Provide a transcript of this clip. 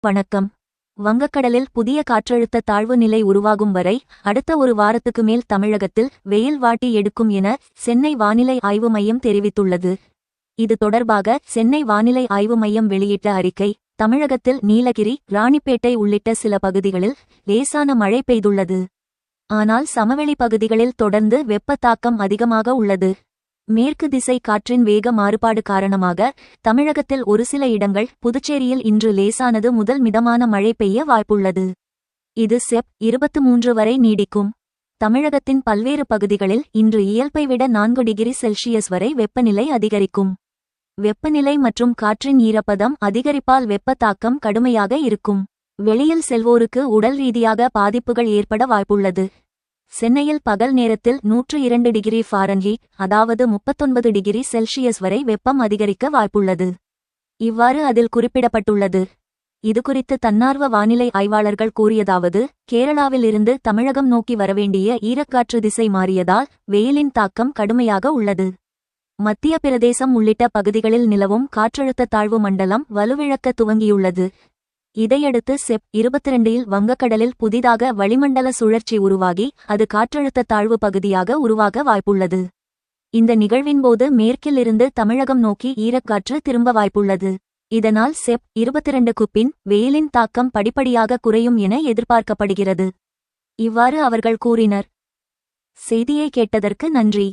வணக்கம். வங்கக்கடலில் புதிய காற்றழுத்த தாழ்வு நிலை உருவாகும் வரை அடுத்த ஒரு வாரத்துக்கு மேல் தமிழகத்தில் வெயில் வாட்டி எடுக்கும் என சென்னை வானிலை ஆய்வு மையம் தெரிவித்துள்ளது. இது தொடர்பாக சென்னை வானிலை ஆய்வு மையம் வெளியிட்ட அறிக்கை தமிழகத்தில் நீலகிரி ராணிப்பேட்டை உள்ளிட்ட சில பகுதிகளில் லேசான மழை பெய்துள்ளது. ஆனால் சமவெளி பகுதிகளில் தொடர்ந்து வெப்ப தாக்கம் அதிகமாக உள்ளது. மேற்கு திசை காற்றின் வேக மாறுபாடு காரணமாக தமிழகத்தில் ஒரு சில இடங்கள் புதுச்சேரியில் இன்று லேசானது முதல் மிதமான மழை பெய்ய வாய்ப்புள்ளது. இது செப். இருபத்து மூன்று வரை நீடிக்கும். தமிழகத்தின் பல்வேறு பகுதிகளில் இன்று இயல்பை விட நான்கு டிகிரி செல்சியஸ் வரை வெப்பநிலை அதிகரிக்கும். வெப்பநிலை மற்றும் காற்றின் ஈரப்பதம் அதிகரிப்பால் வெப்ப தாக்கம் கடுமையாக இருக்கும். வெளியில் செல்வோருக்கு உடல் ரீதியாக பாதிப்புகள் ஏற்பட வாய்ப்புள்ளது. சென்னையில் பகல் நேரத்தில் நூற்று இரண்டு டிகிரி ஃபாரன்ஹீட் அதாவது முப்பத்தொன்பது டிகிரி செல்சியஸ் வரை வெப்பம் அதிகரிக்க வாய்ப்புள்ளது. இவ்வாறு அதில் குறிப்பிடப்பட்டுள்ளது. இதுகுறித்து தன்னார்வ வானிலை ஆய்வாளர்கள் கூறியதாவது கேரளாவில் இருந்து தமிழகம் நோக்கி வரவேண்டிய ஈரக்காற்று திசை மாறியதால் வெயிலின் தாக்கம் கடுமையாக உள்ளது. மத்திய பிரதேசம் உள்ளிட்ட பகுதிகளில் நிலவும் காற்றழுத்த தாழ்வு மண்டலம் வலுவிழக்க துவங்கியுள்ளது. இதையடுத்து செப் இருபத்திரண்டில் வங்கக்கடலில் புதிதாக வளிமண்டல சுழற்சி உருவாகி அது காற்றழுத்த தாழ்வு பகுதியாக உருவாக வாய்ப்புள்ளது. இந்த நிகழ்வின்போது மேற்கில் இருந்து தமிழகம் நோக்கி ஈரக்காற்று திரும்ப வாய்ப்புள்ளது. இதனால் செப் இருபத்திரண்டுக்கு பின் வெயிலின் தாக்கம் படிப்படியாக குறையும் என எதிர்பார்க்கப்படுகிறது. இவ்வாறு அவர்கள் கூறினர். செய்தியை கேட்டதற்கு நன்றி.